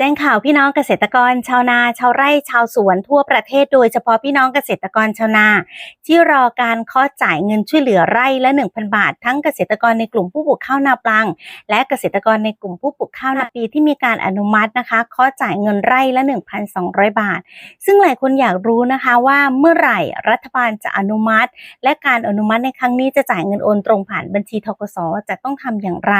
จ้งข่าวพี่น้องเกษตรกรชาวนาชาวไร่ชาวสวนทั่วประเทศโดยเฉพาะพี่น้องเกษตรกรชาวนา ที่รอการเคาะจ่ายเงินช่วยเหลือไร่ละ 1,000 บาท ทั้งเกษตรกรในกลุ่มผู้ปลูกข้าวนาปลัง และเกษตรกรในกลุ่มผู้ปลูกข้าวนาปีที่มีการอนุมัตินะคะเคาะจ่ายเงินไร่ละ 1,200 บาท ซึ่งหลายคนอยากรู้นะคะว่าเมื่อไหร่รัฐบาลจะอนุมัติ และการอนุมัติในครั้งนี้จะจ่ายเงินโอนตรงผ่านบัญชีทกสจะต้องทำอย่างไร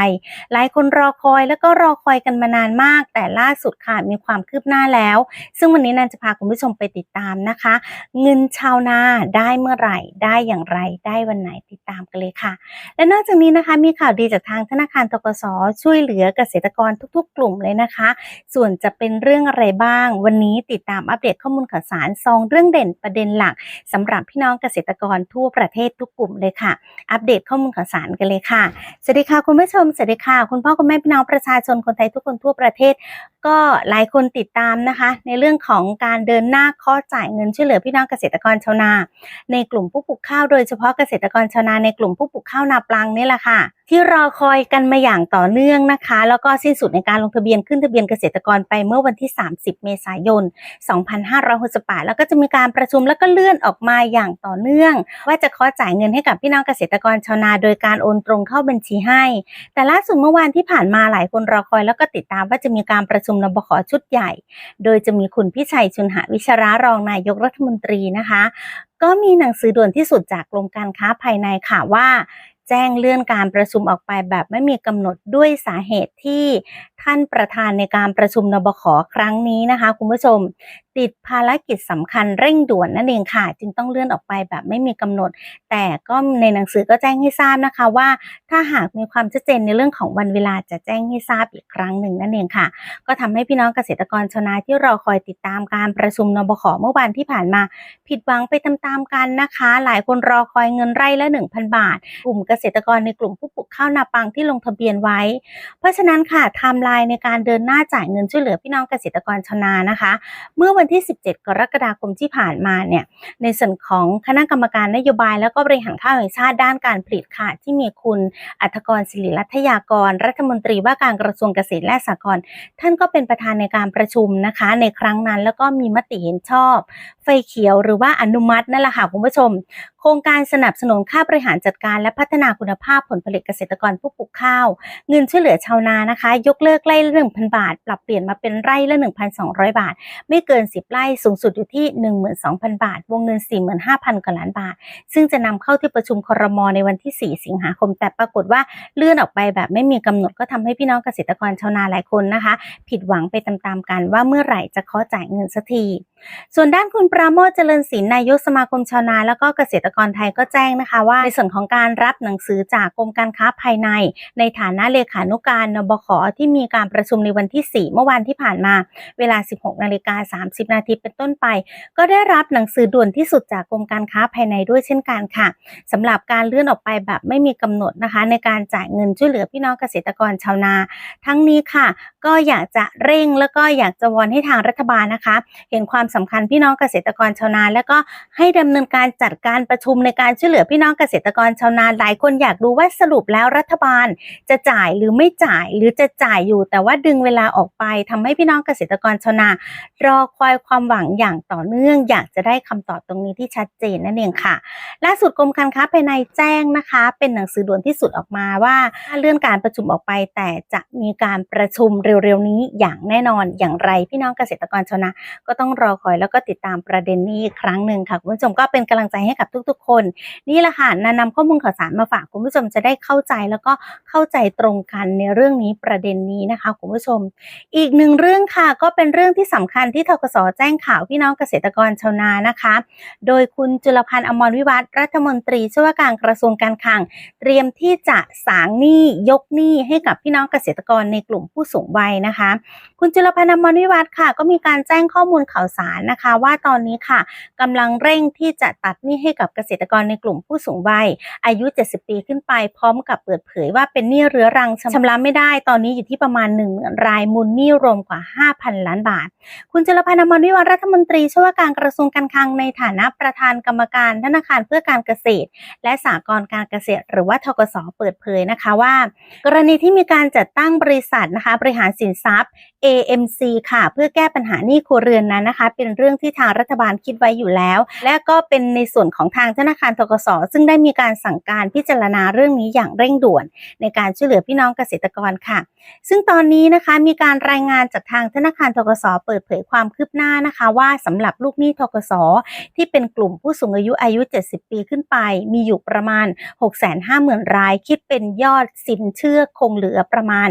หลายคนรอคอยแล้วก็รอคอยกันมานานมาก แต่ล่าสดค่ะมีความคืบหน้าแล้ว ซึ่งวันนี้นันจะพาคุณผู้ชมไปติดตามนะคะ เงินชาวนาได้เมื่อไหร่ได้อย่างไรได้วันไหนติดตามกันเลยค่ะ และนอกจากนี้นะคะมีข่าวดีจากทางธนาคารทกสช่วยเหลือเกษตรกรทุก ๆ กลุ่มเลยนะคะ ส่วนจะเป็นเรื่องอะไรบ้าง วันนี้ติดตามอัปเดตข้อมูลข่าวสารซองเรื่องเด่นประเด็นหลักสำหรับพี่น้องเกษตรกรทั่วประเทศทุกกลุ่มเลยค่ะ อัปเดตข้อมูลข่าวสารกันเลยค่ะสวัสดีค่ะคุณผู้ชมสวัสดีค่ะ คุณพ่อคุณแม่พี่น้องประชาชนคนไทยทุกคนทั่วประเทศ ก็หลายคนติดตามนะคะ ในเรื่องของการเดินหน้าข้อจ่ายเงินช่วยเหลือพี่น้องเกษตรกรชาวนา ในกลุ่มผู้ปลูกข้าวโดยเฉพาะเกษตรกรชาวนาในกลุ่มผู้ปลูกข้าวนาปลังนี่แหละค่ะ ที่รอคอยกันมาอย่างต่อเนื่องนะคะ แล้วก็สิ้นสุดในการลงทะเบียนขึ้นทะเบียนเกษตรกรไปเมื่อวันที่ 30 เมษายน 2568 แล้วก็จะมีการประชุมแล้วก็เลื่อนออกมาอย่างต่อเนื่อง ว่าจะขอจ่ายเงินให้กับพี่น้องเกษตรกรชาวนา โดยการโอนตรงเข้าบัญชีให้ แต่ล่าสุดเมื่อวานที่ผ่านมาหลายคนรอคอย แล้วก็ติดตามว่าจะมีการประชุมนบขชุดใหญ่ โดยจะมีคุณพิชัยชุนหาวิชรารองนายกรัฐมนตรีนะคะ ก็มีหนังสือด่วนที่สุดจากกรมการค้าภายในค่ะว่า แจ้งเลื่อนการประชุมออกไปแบบไม่มีกำหนดด้วยสาเหตุที่ท่านประธานในการประชุมนบขครั้งนี้นะคะ คุณผู้ชมติดภารกิจสำคัญเร่งด่วนนั่นเองค่ะ จึงต้องเลื่อนออกไปแบบไม่มีกำหนด แต่ก็ในหนังสือก็แจ้งให้ทราบนะคะว่า ถ้าหากมีความชัดเจนในเรื่องของวันเวลาจะแจ้งให้ทราบอีกครั้งหนึ่งนั่นเองค่ะ ก็ทำให้พี่น้องเกษตรกรชาวนาที่รอคอยติดตามการประชุมนบขเมื่อวันที่ผ่านมา ผิดหวังไปตามๆกันนะคะ หลายคนรอคอยเงินไร่ละ 1,000 บาท กลุ่มเกษษตรกรในกลุ่มผู้ปลูกข้าวนาปังที่ลงทะเบียนไว้ เพราะฉะนั้นค่ะไทม์ไลน์ในการเดินหน้าจ่ายเงินช่วยเหลือพี่น้องเกษตรกรชาวนานะคะ เมื่อวันที่ 17 กรกฎาคมที่ผ่านมาเนี่ยในส่วนของคณะกรรมการนโยบายแล้วก็บริหารข้าวแห่งชาติด้านการผลิตค่ะที่มีคุณอัธกรศิริรัตยากร รัฐมนตรีว่าการกระทรวงเกษตรและสหกรณ์ท่านก็เป็นประธานในการประชุมนะคะ ในครั้งนั้นแล้วก็มีมติเห็นชอบ ไฟเขียวหรือว่าอนุมัตินั่นแหละค่ะคุณผู้ชม โครงการสนับสนุนค่าบริหารจัดการและพัฒนาคุณภาพผลผลิตเกษตรกรผู้ปลูกข้าว เงินช่วยเหลือชาวนานะคะ ยกเลิกไร่ละ1,000 บาท ปรับเปลี่ยนมาเป็นไร่ละ 1,200 บาท ไม่เกิน 10 ไร่สูงสุดอยู่ที่ 12,000 บาท วงเงิน 45,000กว่าล้านบาท ซึ่งจะนำเข้าที่ประชุมครมในวันที่ 4 สิงหาคม แต่ปรากฏว่าเลื่อนออกไปแบบไม่มีกำหนดก็ทำให้พี่น้องเกษตรกรชาวนาหลายคนนะคะ ผิดหวังไปตามๆกันว่าเมื่อไหร่จะเคาะจ่ายเงินสักที ส่วนด้านคุณปราโมทเจริญศิลป์นายกสมาคมชาวนา แล้วก็เกษตรกรไทยก็แจ้งนะคะว่า ในส่วนของการรับหนังสือจากกรมการค้าภายใน ในฐานะเลขานุการนบขที่มีการประชุมในวันที่ 4 เมื่อวานที่ผ่านมา เวลา 16นาฬิกา30 นาทีเป็นต้นไป ก็ได้รับหนังสือด่วนที่สุดจากกรมการค้าภายในด้วยเช่นกันค่ะสำหรับการเลื่อนออกไปแบบไม่มีกำหนดนะคะ ในการจ่ายเงินช่วยเหลือพี่น้องเกษตรกรชาวนา ทั้งนี้ค่ะ ก็อยากจะเร่งแล้วก็อยากจะวอนให้ทางรัฐบาลนะคะ เห็นความสำคัญพี่น้องเกษตรกรชาวนาแล้วก็ให้ดำเนินการจัดการประชุมในการช่วยเหลือพี่น้องเกษตรกรชาวนาหลายคนอยากรู้ว่าสรุปแล้วรัฐบาลจะจ่ายหรือไม่จ่ายหรือจะจ่ายอยู่ แต่ว่าดึงเวลาออกไปทำให้พี่น้องเกษตรกรชาวนารอคอยความหวังอย่างต่อเนื่อง อยากจะได้คำตอบตรงนี้ที่ชัดเจนนั่นเองค่ะ ล่าสุดกรมการค้าภายในแจ้งนะคะ เป็นหนังสือด่วนที่สุดออกมาว่าเลื่อนการประชุมออกไป แต่จะมีการประชุมเร็วๆนี้อย่างแน่นอนอย่างไรพี่น้องเกษตรกรชาวนาก็ต้องรอคอยแล้วก็ติดตามประเด็นนี้อีกครั้งหนึ่งค่ะคุณผู้ชมก็เป็นกำลังใจให้กับทุก ๆ คน นี่แหละค่ะนานำข้อมูลข่าวสารมาฝากคุณผู้ชมจะได้เข้าใจแล้วก็เข้าใจตรงกันในเรื่องนี้ประเด็นนี้นะคะคุณผู้ชม อีกหนึ่งเรื่องค่ะก็เป็นเรื่องที่สำคัญที่ทกสแจ้งข่าวพี่น้องเกษตรกรชาวนานะคะ โดยคุณจุลพันธ์อมรวิวัฒรัฐมนตรีช่วยว่าการกระทรวงการคลัง เตรียมที่จะสางหนี้ยกหนี้ให้กับพี่น้องเกษตรกรในกลุ่มผู้สูงวัยนะคะ คุณจุลพันธ์อมรวิวัฒค่ะ ก็มีการแจ้งข้อมูลข่าวสารนะคะว่าตอนนี้ค่ะกำลังเร่งที่จะตัดหนี้ให้กับเกษตรกรในกลุ่มผู้สูงวัยอายุ 70 ปีขึ้นไปพร้อมกับเปิดเผยว่าเป็นหนี้เรื้อรังชำระไม่ได้ ตอนนี้อยู่ที่ประมาณ1 0,000รายมูลหนี้รวมกว่า 5,000 ล้านบาท คุณจรพันธ์อมรวิวัฒน์รัฐมนตรีช่วยว่าการกระทรวงการคลังในฐานะประธานกรรมการธนาคารเพื่อการเกษตร และสหกรณ์การเกษตร หรือว่าทกสเปิดเผยนะคะว่า กรณีที่มีการจัดตั้งบริษัทนะคะบริหารสินทรัพย์ AMC ค่ะ เพื่อแก้ปัญหาหนี้ครัวเรือนนั้นนะคะเป็นเรื่องที่ทางรัฐบาลคิดไว้อยู่แล้ว และก็เป็นในส่วนของทางธนาคารทกสซึ่งได้มีการสั่งการพิจารณาเรื่องนี้อย่างเร่งด่วน ในการช่วยเหลือพี่น้องเกษตรกรค่ะ ซึ่งตอนนี้นะคะมีการรายงานจากทางธนาคารทกสเปิดเผยความคืบหน้านะคะ ว่าสำหรับลูกหนี้ทกสที่เป็นกลุ่มผู้สูงอายุอายุ 70 ปีขึ้นไป มีอยู่ประมาณ 650,000 ราย คิดเป็นยอดสินเชื่อคงเหลือประมาณ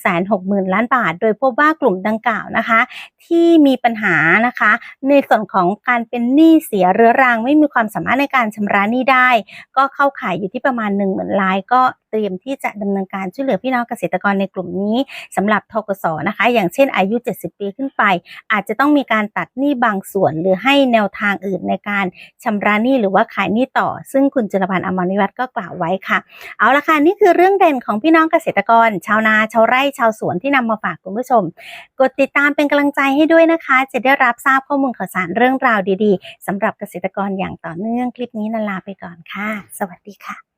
160,000 ล้านบาท โดยพบว่ากลุ่มดังกล่าวนะคะ ที่มีปัญหานะคะ ในส่วนของการเป็นหนี้เสียเรื้อรังไม่มีความสามารถในการชำระหนี้ได้ ก็เข้าข่ายอยู่ที่ประมาณ1 0,000ราย ก็เตรียมที่จะดำเนินการช่วยเหลือพี่น้องเกษตรกรในกลุ่มนี้สำหรับทกสนะคะ อย่างเช่นอายุ 70 ปีขึ้นไป อาจจะต้องมีการตัดหนี้บางส่วน หรือให้แนวทางอื่นในการชำระหนี้หรือว่าขายหนี้ต่อ ซึ่งคุณจรพันธ์อมรนิวัฒน์ก็กล่าวไว้ค่ะ เอาละค่ะนี่คือเรื่องเด่นของพี่น้องเกษตรกร ชาวนาชาวไร่ชาวสวนที่นำมาฝากคุณผู้ชม กดติดตามเป็นกำลังใจให้ด้วยนะคะ จะได้รับทราบข้อมูลข่าวสารเรื่องราวดีๆสำหรับเกษตรกรอย่างต่อเนื่องคลิปนี้นาลาไปก่อนค่ะ สวัสดีค่ะ